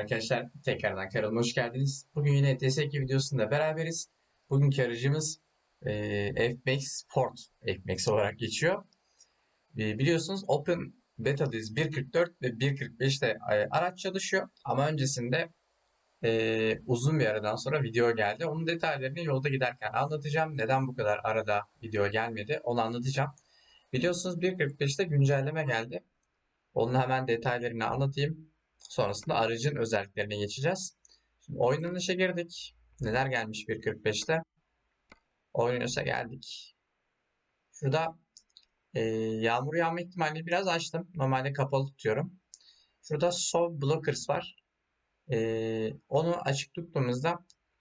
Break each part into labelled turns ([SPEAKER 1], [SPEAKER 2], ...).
[SPEAKER 1] arkadaşlar. Tekrardan kanalıma hoş geldiniz. Bugün yine TS2 videosunda beraberiz. Bugünkü aracımız e, FMAX Sport FMAX olarak geçiyor. E, biliyorsunuz Open Beta'dayız 1.44 ve 1.45'te e, araç çalışıyor. Ama öncesinde e, uzun bir aradan sonra video geldi. Onun detaylarını yolda giderken anlatacağım. Neden bu kadar arada video gelmedi onu anlatacağım. Biliyorsunuz 1.45'te güncelleme geldi. Onun hemen detaylarını anlatayım. Sonrasında aracın özelliklerine geçeceğiz. Şimdi oynanışa girdik. Neler gelmiş 1.45'te? Oynanışa geldik. Şurada e, yağmur yağma ihtimalini biraz açtım. Normalde kapalı tutuyorum. Şurada Soft Blockers var. E, onu açık tuttuğumuzda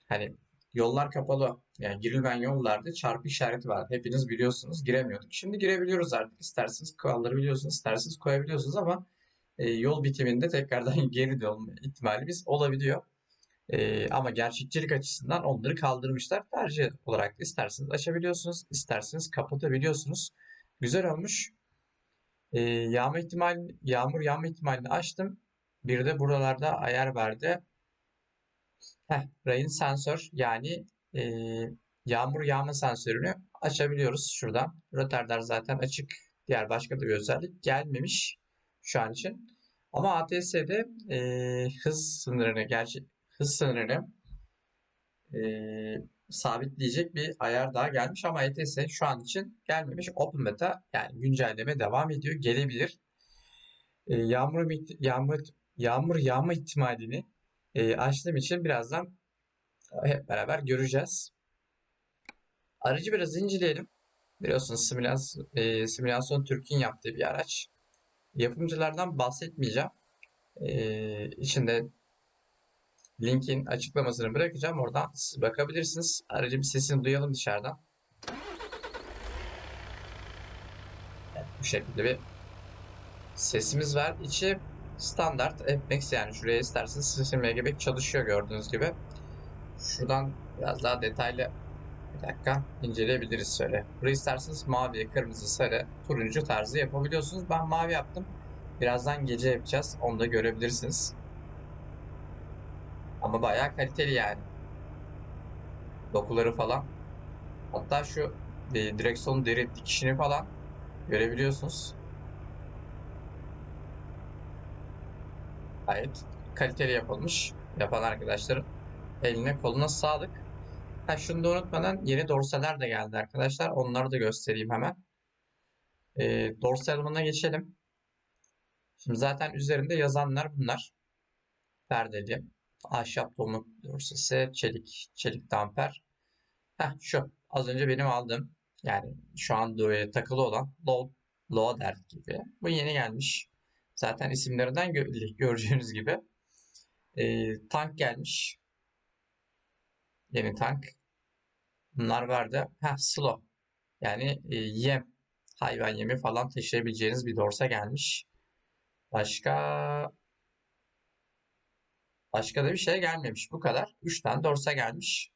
[SPEAKER 1] hani yollar kapalı. Yani girilmeyen yollarda çarpı işareti var. Hepiniz biliyorsunuz giremiyorduk. Şimdi girebiliyoruz artık. İsterseniz kaldırabiliyorsunuz, isterseniz koyabiliyorsunuz ama e, yol bitiminde tekrardan geri dönme ihtimalimiz olabiliyor. E, ama gerçekçilik açısından onları kaldırmışlar. Tercih olarak isterseniz açabiliyorsunuz, isterseniz kapatabiliyorsunuz. Güzel olmuş. E, yağma ihtimali, yağmur yağma ihtimalini açtım. Bir de buralarda ayar verdi. Heh, rain sensör yani e, yağmur yağma sensörünü açabiliyoruz şuradan. Roterdar zaten açık. Diğer başka da bir özellik gelmemiş şu an için. Ama ATS'de e, hız sınırını gerçi hız sınırını e, sabitleyecek bir ayar daha gelmiş ama ETS şu an için gelmemiş. Open Beta yani güncelleme devam ediyor. Gelebilir. E, yağmur yağmur yağmur yağma ihtimalini e, açtığım için birazdan hep beraber göreceğiz. Aracı biraz inceleyelim. Biliyorsunuz simülasyon, e, simülasyon Türk'ün yaptığı bir araç. Yapımcılardan bahsetmeyeceğim. Ee, içinde linkin açıklamasını bırakacağım. Oradan siz bakabilirsiniz. Aracın sesini duyalım dışarıdan. Evet, bu şekilde bir sesimiz var. İçi standart FMAX yani şuraya isterseniz sesim gibi çalışıyor gördüğünüz gibi. Şuradan biraz daha detaylı bir dakika inceleyebiliriz şöyle. Burayı isterseniz mavi, kırmızı, sarı, turuncu tarzı yapabiliyorsunuz. Ben mavi yaptım. Birazdan gece yapacağız. Onu da görebilirsiniz. Ama bayağı kaliteli yani. Dokuları falan. Hatta şu e, direksiyon deri dikişini falan görebiliyorsunuz. Gayet kaliteli yapılmış. Yapan arkadaşların eline koluna sağlık. Ha şunu da unutmadan yeni dorseler de geldi arkadaşlar. Onları da göstereyim hemen. E, dorselman'a geçelim. Şimdi zaten üzerinde yazanlar bunlar. Perdeli, ahşap pamuk dorsesi, çelik, çelik damper. Heh şu az önce benim aldığım yani şu an takılı olan low, loader gibi. Bu yeni gelmiş. Zaten isimlerinden gö göreceğiniz gibi. E, tank gelmiş. Yeni tank. Bunlar vardı. Ha slow. Yani e, yem, hayvan yemi falan taşıyabileceğiniz bir dorsa gelmiş. Başka başka da bir şey gelmemiş. Bu kadar. 3 tane dorsa gelmiş.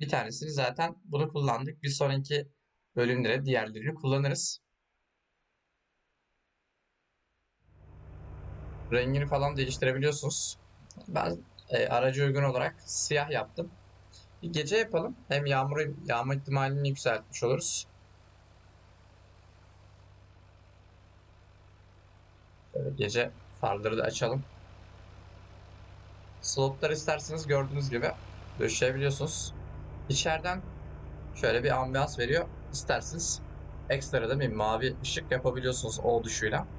[SPEAKER 1] Bir tanesini zaten bunu kullandık. Bir sonraki bölümlere diğerlerini kullanırız. Rengini falan değiştirebiliyorsunuz. Ben e, aracı uygun olarak siyah yaptım. Bir gece yapalım. Hem yağmur yağma ihtimalini yükseltmiş oluruz. Şöyle gece farları da açalım. Slotlar isterseniz gördüğünüz gibi döşeyebiliyorsunuz. İçeriden şöyle bir ambiyans veriyor. İsterseniz ekstra da bir mavi ışık yapabiliyorsunuz o duşuyla.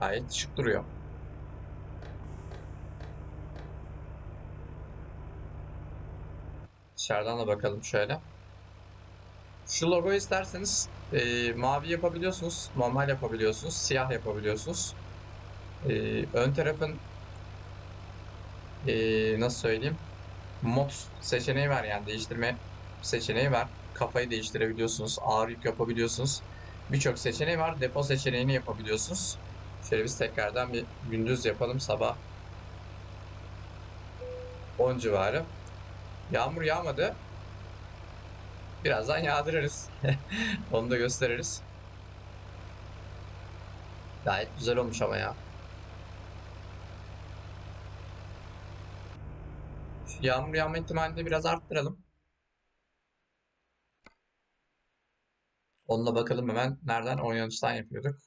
[SPEAKER 1] Gayet şık duruyor. Dışarıdan da bakalım şöyle. Şu logo isterseniz e, mavi yapabiliyorsunuz, normal yapabiliyorsunuz, siyah yapabiliyorsunuz. E, ön tarafın e, nasıl söyleyeyim mod seçeneği var yani değiştirme seçeneği var. Kafayı değiştirebiliyorsunuz, ağır yük yapabiliyorsunuz. Birçok seçeneği var. Depo seçeneğini yapabiliyorsunuz. Şöyle biz tekrardan bir gündüz yapalım sabah 10 civarı. Yağmur yağmadı. Birazdan yağdırırız. Onu da gösteririz. Gayet güzel olmuş ama ya. Şu yağmur yağma ihtimalini de biraz arttıralım. Onunla bakalım hemen nereden oynanıştan yapıyorduk.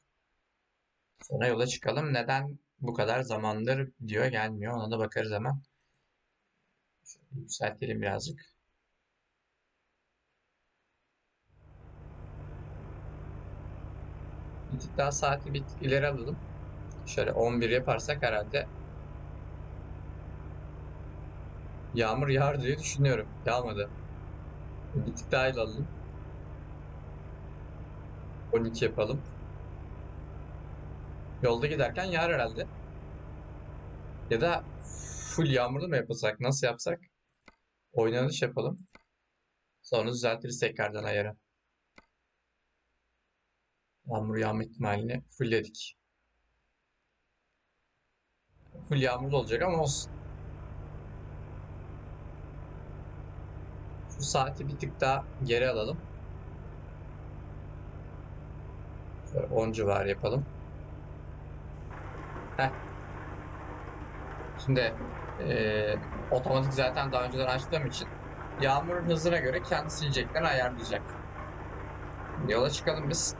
[SPEAKER 1] Sonra yola çıkalım. Neden bu kadar zamandır video gelmiyor ona da bakarız hemen. Şöyle yükseltelim birazcık. Bir tık daha saati bir tık ileri alalım. Şöyle 11 yaparsak herhalde yağmur yağar diye düşünüyorum. Yağmadı. Bir tık daha alalım. 12 yapalım. Yolda giderken yağar herhalde. Ya da full yağmurlu mu yapılsak? Nasıl yapsak? Oynanış yapalım. Sonra düzeltiriz tekrardan ayarı. Yağmur yağma ihtimalini fullledik. Full yağmurlu olacak ama olsun. Şu saati bir tık daha geri alalım. Şöyle 10 civarı yapalım. Heh. Şimdi eee, otomatik zaten daha önceden açtığım için yağmurun hızına göre kendi sileceklerini ayarlayacak. Yola çıkalım biz.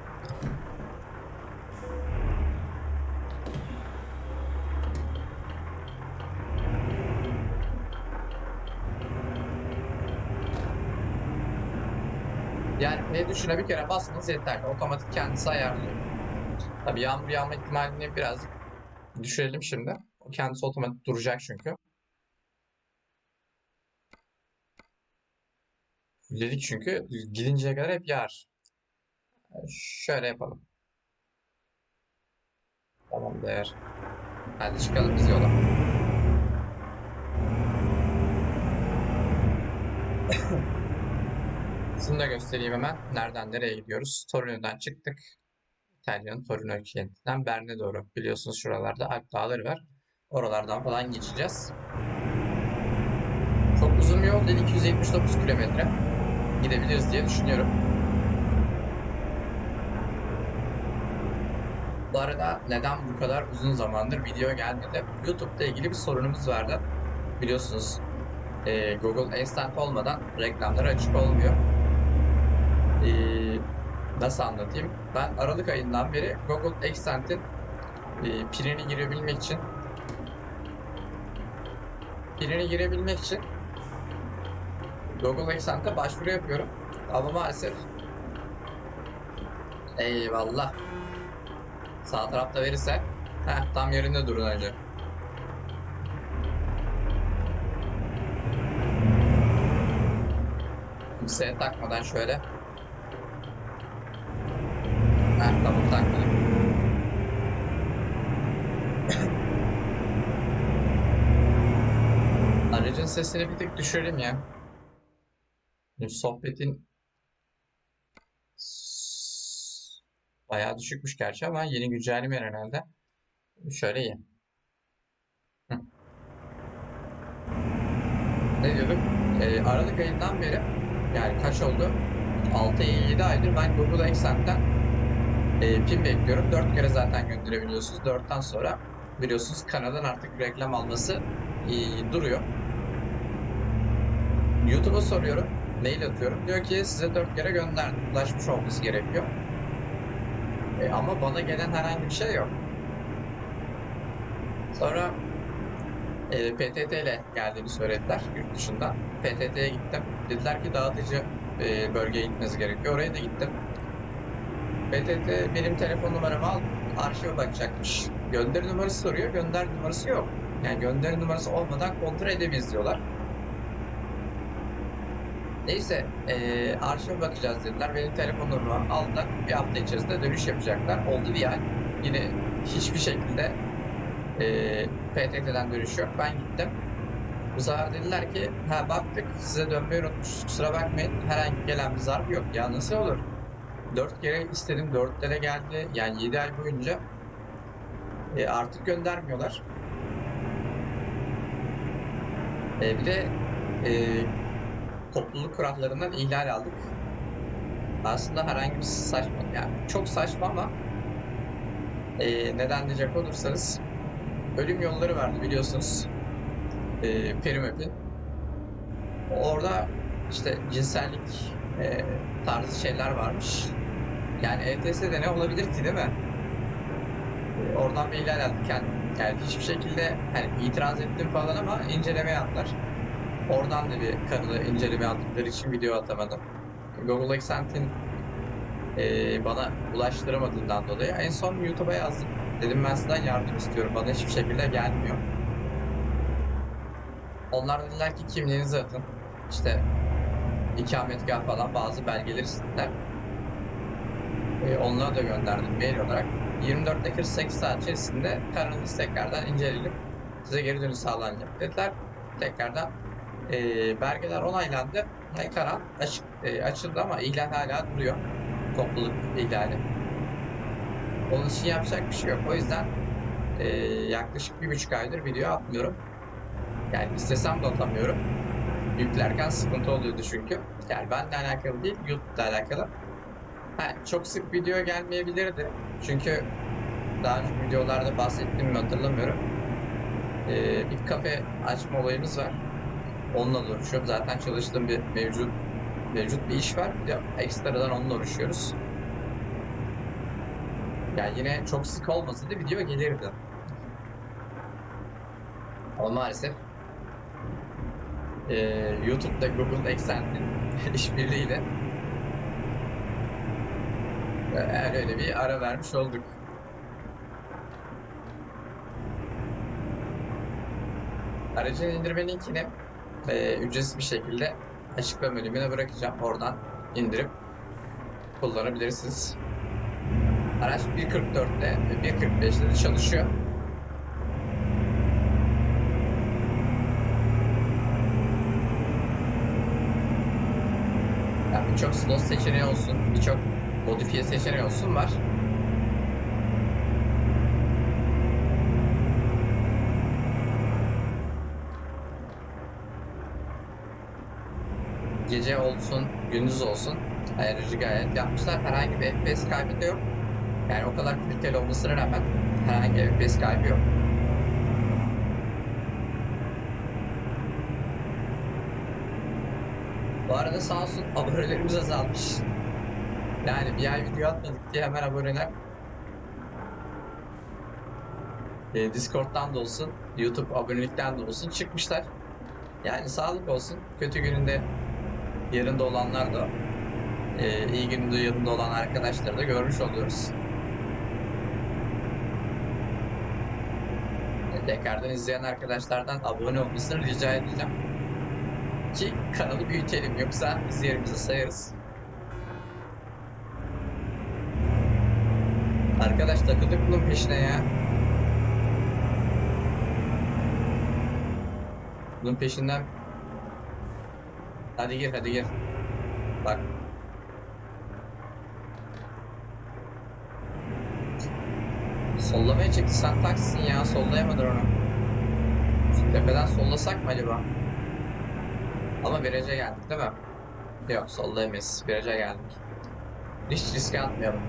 [SPEAKER 1] Yani ne düşüne bir kere basmanız yeterli. Otomatik kendisi ayarlıyor. Tabii yağmur yağma ihtimalini birazcık düşürelim şimdi. O kendisi otomatik duracak çünkü. Dedik çünkü gidinceye kadar hep yağar. Şöyle yapalım. Tamam değer. Hadi çıkalım biz yola. Şunu da göstereyim hemen. Nereden nereye gidiyoruz? Torino'dan çıktık. İtalya'nın Torino kentinden Bern'e doğru. Biliyorsunuz şuralarda Alp Dağları var. Oralardan falan geçeceğiz. Çok uzun yol değil. 279 kilometre. Gidebiliriz diye düşünüyorum. Bu arada neden bu kadar uzun zamandır video gelmedi? YouTube'da ilgili bir sorunumuz vardı. Biliyorsunuz e, Google Assistant olmadan reklamları açık olmuyor. E, nasıl anlatayım? Ben Aralık ayından beri Google Assistant'in e, pilini girebilmek için pilini girebilmek için Google Assistant'a başvuru yapıyorum. Ama maalesef Eyvallah. Sağ tarafta verirse Heh, tam yerinde durun önce. Kimseye takmadan şöyle. Heh, tamam takmadım. Aracın sesini bir tık düşürelim ya. Şimdi sohbetin bayağı düşükmüş gerçi ama yeni güncelleme herhalde. Şöyle iyi. Ne diyorduk? Ee, Aralık ayından beri yani kaç oldu? 6-7 aydır ben Google Accent'ten e, pin bekliyorum. 4 kere zaten gönderebiliyorsunuz. 4'ten sonra biliyorsunuz kanalın artık reklam alması e, duruyor. YouTube'a soruyorum. Mail atıyorum. Diyor ki size 4 kere gönderdim. Ulaşmış olması gerekiyor. E, ama bana gelen herhangi bir şey yok. Sonra e, PTT ile geldiğini söylediler yurt dışından. PTT'ye gittim. Dediler ki dağıtıcı e, bölgeye gitmeniz gerekiyor. Oraya da gittim. PTT benim telefon numaramı al, arşive bakacakmış. Gönderi numarası soruyor, gönder numarası yok. Yani gönderi numarası olmadan kontrol edemeyiz diyorlar. Neyse, e, arşive bakacağız dediler. Benim telefon numaramı aldılar. Bir hafta içerisinde dönüş yapacaklar. Oldu ay. Yine hiçbir şekilde e, PTT'den dönüş yok. Ben gittim. Bu sefer dediler ki, ha baktık size dönmeyi unutmuşuz. Kusura bakmayın. Herhangi gelen bir zarf yok. Ya nasıl olur? Dört kere istedim. Dört kere geldi. Yani yedi ay boyunca e, artık göndermiyorlar. E, bir de e, topluluk kurallarından ihlal aldık. Aslında herhangi bir saçma, yani çok saçma ama e, neden diyecek olursanız ölüm yolları vardı biliyorsunuz. E, Perimap'in. Orada işte cinsellik e, tarzı şeyler varmış. Yani ETS'de ne olabilir ki değil mi? E, oradan bir ihlal kendim. Yani hiçbir şekilde hani itiraz ettim falan ama inceleme yaptılar. Oradan da bir kanalı inceleme yaptıkları için video atamadım. Google Accent'in e, bana ulaştıramadığından dolayı en son YouTube'a yazdım. Dedim ben sizden yardım istiyorum. Bana hiçbir şekilde gelmiyor. Onlar dediler ki kimliğinizi atın. İşte ikametgah falan bazı belgeleri istediler. E, onlara da gönderdim mail olarak. 24 ile 48 saat içerisinde kararınız tekrardan incelenip size geri dönüş sağlanacak dediler. Tekrardan e, belgeler onaylandı. Yani karar açık, e, açıldı ama ilan hala duruyor. Topluluk ihlali. Onun için yapacak bir şey yok. O yüzden e, yaklaşık bir buçuk aydır video atmıyorum. Yani istesem de atamıyorum. Yüklerken sıkıntı oluyordu çünkü. Yani benimle alakalı değil, YouTube'la alakalı. Ha, çok sık video gelmeyebilirdi. Çünkü daha önce videolarda bahsettiğimi mi hatırlamıyorum. Ee, bir kafe açma olayımız var. Onunla da uğraşıyorum. Zaten çalıştığım bir mevcut mevcut bir iş var. Bir de ekstradan onunla uğraşıyoruz. Yani yine çok sık olmasa da video gelirdi. Ama maalesef eee YouTube'da Google Accent'in işbirliğiyle eğer öyle bir ara vermiş olduk. Aracın indirme linkini eee ücretsiz bir şekilde açıklama bölümüne bırakacağım. Oradan indirip kullanabilirsiniz. Araç 1.44'te ve 1.45'te de çalışıyor. Yani birçok slot seçeneği olsun, birçok modifiye seçeneği olsun var. Gece gündüz olsun ayarıcı gayet yapmışlar. Herhangi bir FPS kaybı da yok. Yani o kadar kaliteli olmasına rağmen herhangi bir FPS kaybı yok. Bu arada sağ olsun abonelerimiz azalmış. Yani bir ay video atmadık diye hemen aboneler e, Discord'dan da olsun, YouTube abonelikten de olsun çıkmışlar. Yani sağlık olsun. Kötü gününde yerinde olanlar da e, iyi gününde yanında olan arkadaşları da görmüş oluyoruz. E, Tekrardan izleyen arkadaşlardan abone olmasını rica edeceğim. Ki kanalı büyütelim yoksa biz yerimizi sayarız. Arkadaş takıldık bunun peşine ya. Bunun peşinden Hadi gir hadi gir. Bak. Sollamaya çıktı sen taksin ya sollayamadın onu. Tepeden sollasak mı acaba? Ama viraja geldik değil mi? Yok sollayamayız. Viraja geldik. Hiç riske atmayalım.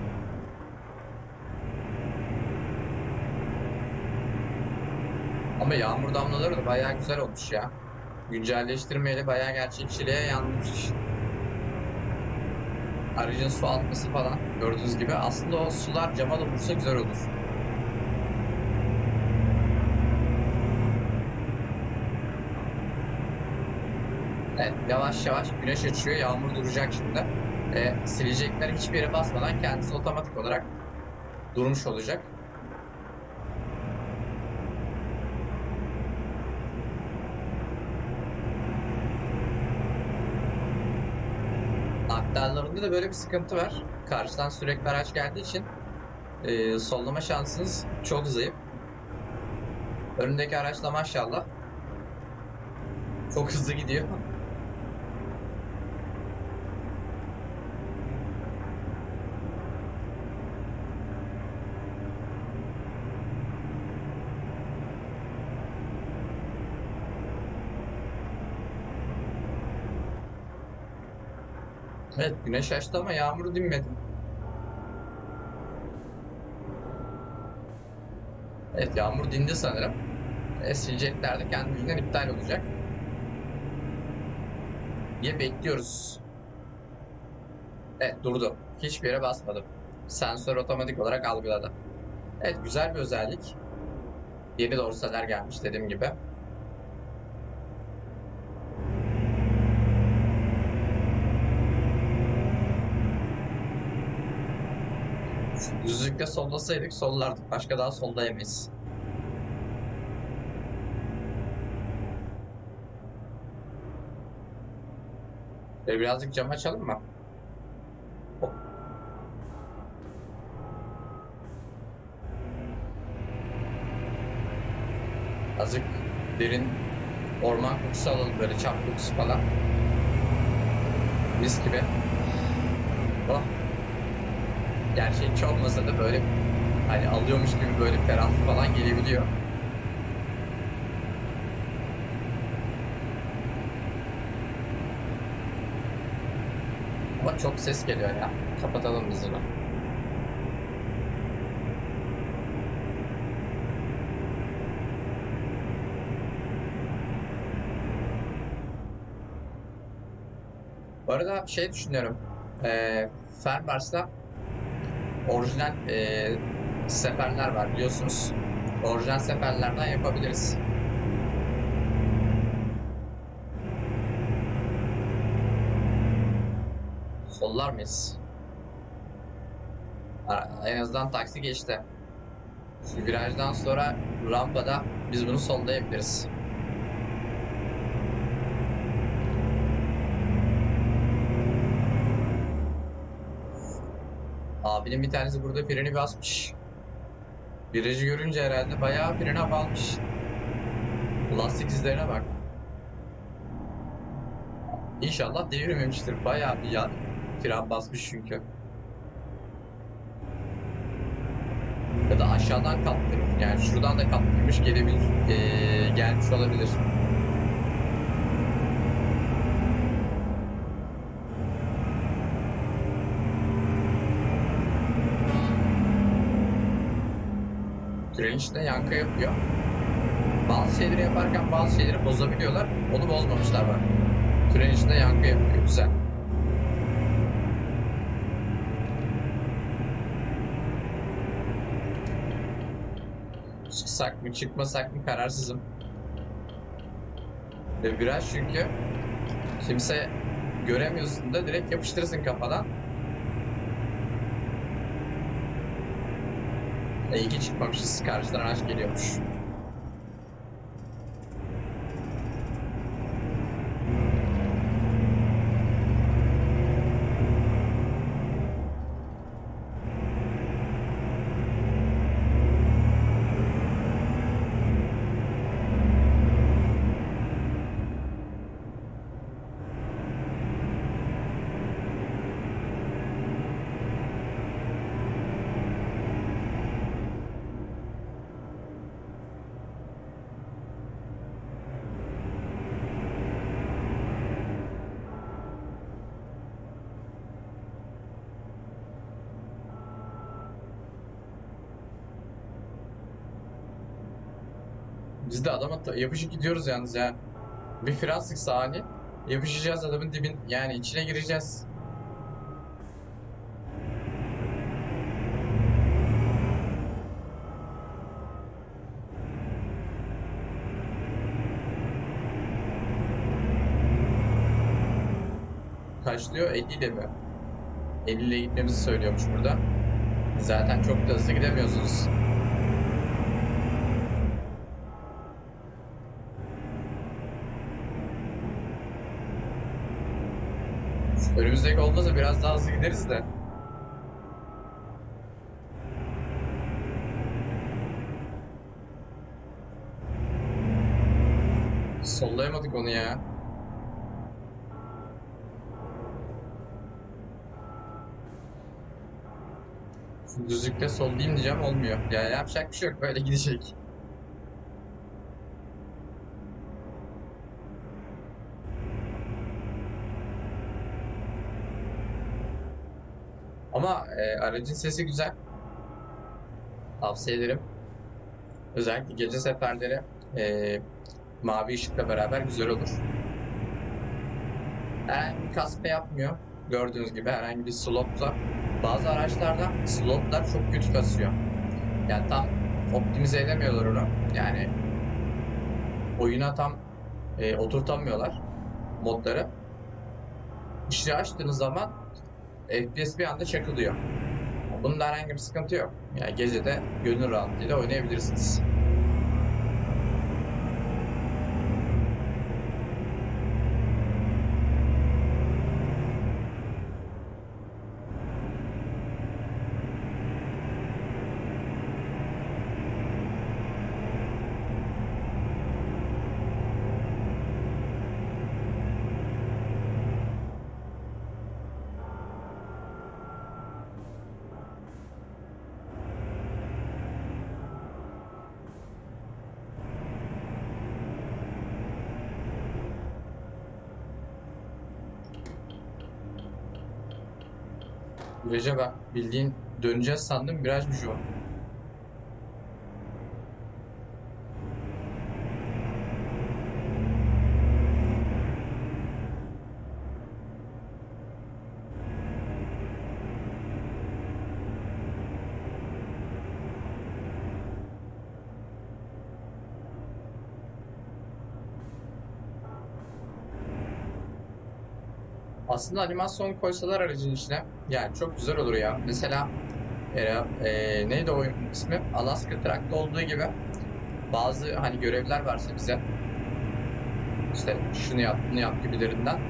[SPEAKER 1] Ama yağmur damlaları da bayağı güzel olmuş ya. Güncelleştirmeyle bayağı gerçekçiliğe yanmış. Aracın su atması falan gördüğünüz gibi. Aslında o sular cama da vursa güzel olur. Evet, yavaş yavaş güneş açıyor, yağmur duracak şimdi. E, silecekler hiçbir yere basmadan kendisi otomatik olarak durmuş olacak. Aktarlarında da böyle bir sıkıntı var. Karşıdan sürekli araç geldiği için e, sollama şansınız çok zayıf. Önündeki araçla maşallah çok hızlı gidiyor. Evet güneş açtı ama yağmur dinmedi. Evet yağmur dindi sanırım. E, silecekler de kendiliğinden iptal olacak. diye bekliyoruz. Evet durdu. Hiçbir yere basmadım. Sensör otomatik olarak algıladı. Evet güzel bir özellik. Yeni dorsalar gelmiş dediğim gibi. Düzlükte sollasaydık sollardık. Başka daha sollayamayız. Ve birazcık cam açalım mı? Hop. Azıcık derin orman kokusu alalım böyle çam kokusu falan. Mis gibi. Oh. Gerçekçi olmasa da böyle hani alıyormuş gibi böyle ferahlık falan gelebiliyor. Ama çok ses geliyor ya. Kapatalım biz bunu. Bu arada şey düşünüyorum. Eee Ferbars'ta orijinal eee, seferler var biliyorsunuz. Orijinal seferlerden yapabiliriz. Sollar mıyız? En azından taksi geçti. Virajdan sonra rampada biz bunu sollayabiliriz. Abinin bir tanesi burada freni basmış. Virajı görünce herhalde bayağı frene almış. Lastik izlerine bak. İnşallah devirmemiştir. Bayağı bir yan fren basmış çünkü. Ya da aşağıdan kaptırmış. Yani şuradan da kaptırmış gelebilir. Ee, gelmiş olabilir. İçinde yankı yapıyor. Bazı şeyleri yaparken bazı şeyleri bozabiliyorlar. Onu bozmamışlar bak. İçinde yankı yapıyor. Güzel. Çıksak mı çıkmasak mı kararsızım. Ve biraz çünkü kimse göremiyorsun da direkt yapıştırırsın kafadan. İyi çıkmamışız. Karşıdan araç geliyormuş. Biz de adama yapışık gidiyoruz yalnız ya. Bir fren sıksa ani yapışacağız adamın dibin yani içine gireceğiz. Kaç diyor? 50 ile mi? 50 ile gitmemizi söylüyormuş burada. Zaten çok da hızlı gidemiyorsunuz. Önümüzdeki olmasa biraz daha hızlı gideriz de. Sollayamadık onu ya. Düzlükte sollayayım diyeceğim olmuyor. Yani yapacak bir şey yok böyle gidecek. Ama e, aracın sesi güzel. Tavsiye ederim. Özellikle gece seferleri e, mavi ışıkla beraber güzel olur. herhangi bir kasma yapmıyor. Gördüğünüz gibi herhangi bir slotla. Bazı araçlarda slotlar çok kötü kasıyor. Yani tam optimize edemiyorlar onu. Yani oyuna tam e, oturtamıyorlar modları. İşi açtığınız zaman FPS bir anda çakılıyor. Bunda herhangi bir sıkıntı yok. Yani gece de gönül rahatlığıyla oynayabilirsiniz. Viraja bildiğin döneceğiz sandım virajmış o. Aslında animasyon koysalar aracın içine yani çok güzel olur ya. Mesela e, e, neydi o ismi? Alaska Track'ta olduğu gibi bazı hani görevler varsa bize işte şunu yap bunu yap gibilerinden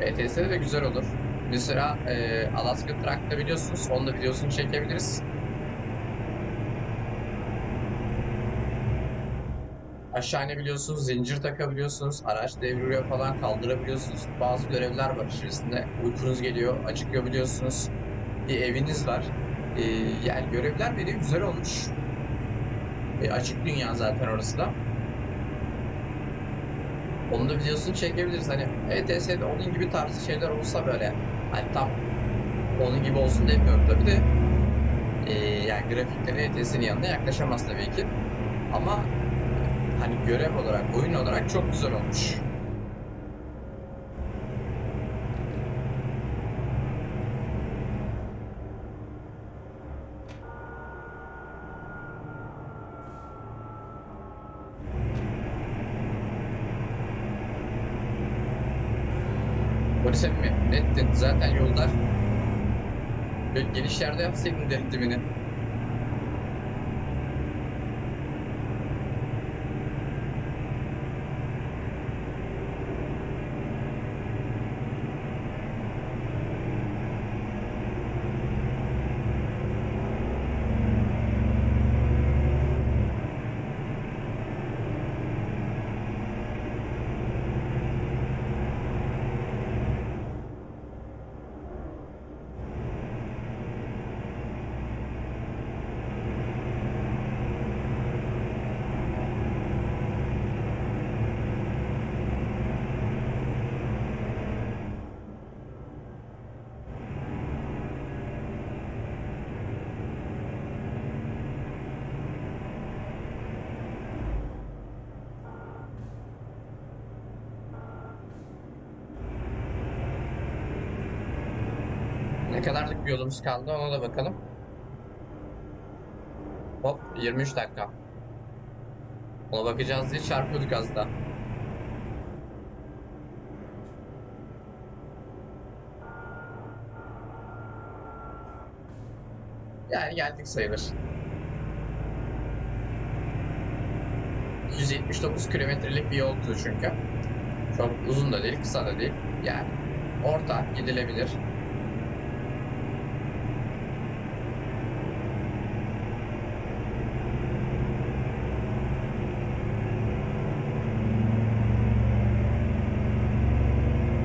[SPEAKER 1] ETS'de de güzel olur. Mesela e, Alaska Track'ta biliyorsunuz onun da videosunu çekebiliriz. Aşağı inebiliyorsunuz, zincir takabiliyorsunuz, araç devriliyor falan kaldırabiliyorsunuz. Bazı görevler var içerisinde. Uykunuz geliyor, acıkabiliyorsunuz. Bir eviniz var. Ee, yani görevler veriyor, güzel olmuş. Ee, açık dünya zaten orası da. Onun da videosunu çekebiliriz. Hani ETS'de onun gibi tarzı şeyler olsa böyle. Hani tam onun gibi olsun demiyorum tabii de. Ee, yani grafikleri ETS'nin yanına yaklaşamaz tabii ki. Ama hani görev olarak, oyun olarak çok güzel olmuş. Polise mi? Nettin. Zaten yollar böyle genişlerde yapsaydın denetimini. Ne kadarlık bir yolumuz kaldı ona da bakalım. Hop 23 dakika. Ona bakacağız diye çarpıyorduk az da. Yani geldik sayılır. 179 kilometrelik bir yoldu çünkü. Çok uzun da değil, kısa da değil. Yani orta gidilebilir.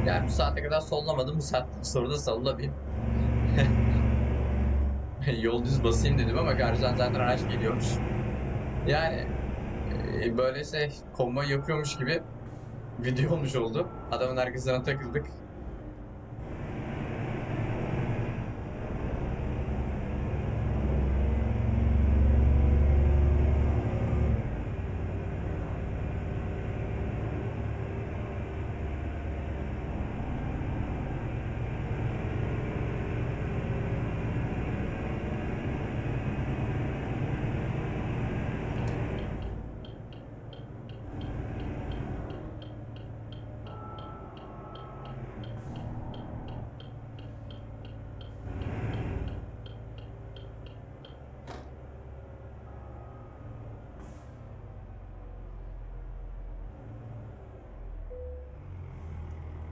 [SPEAKER 1] Yani bu saate kadar sollamadım. Bu saatten sonra da sollamayayım. Yol düz basayım dedim ama karşıdan zaten araç geliyormuş. Yani e, böylese konvoy yapıyormuş gibi video olmuş oldu. Adamın arkasına takıldık.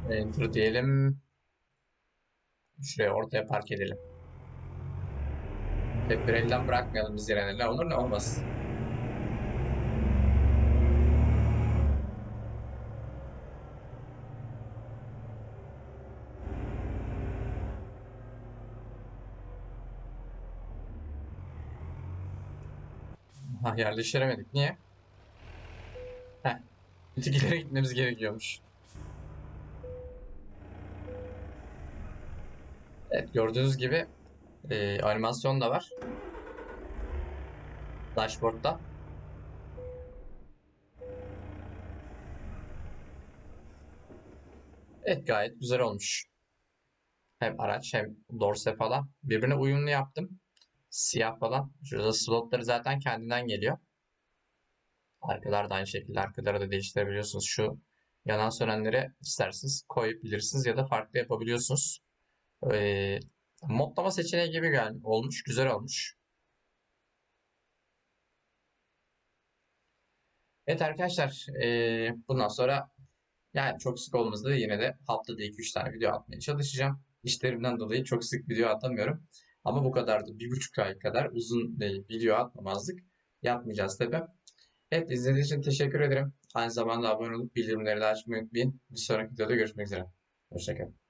[SPEAKER 1] Enter diyelim. Şuraya ortaya park edelim. Hep bir elden bırakmayalım biz yine. Ne olur ne olmaz. Ha yerleştiremedik. Niye? Heh. Ötekilere gitmemiz gerekiyormuş. Evet gördüğünüz gibi e, animasyon da var. Dashboard'da. Evet gayet güzel olmuş. Hem araç hem dorse falan. Birbirine uyumlu yaptım. Siyah falan. Şurada slotları zaten kendinden geliyor. Arkalar da aynı şekilde. Arkaları da değiştirebiliyorsunuz. Şu yanan sönenleri isterseniz koyabilirsiniz ya da farklı yapabiliyorsunuz. Ee, modlama seçeneği gibi gel olmuş. Güzel olmuş. Evet arkadaşlar. ee, bundan sonra yani çok sık olmasa da yine de haftada 2-3 tane video atmaya çalışacağım. İşlerimden dolayı çok sık video atamıyorum. Ama bu kadar da bir buçuk ay kadar uzun değil, video atmamazlık yapmayacağız tabii. Evet izlediğiniz için teşekkür ederim. Aynı zamanda abone olup bildirimleri de açmayı unutmayın. Bir sonraki videoda görüşmek üzere. Hoşçakalın.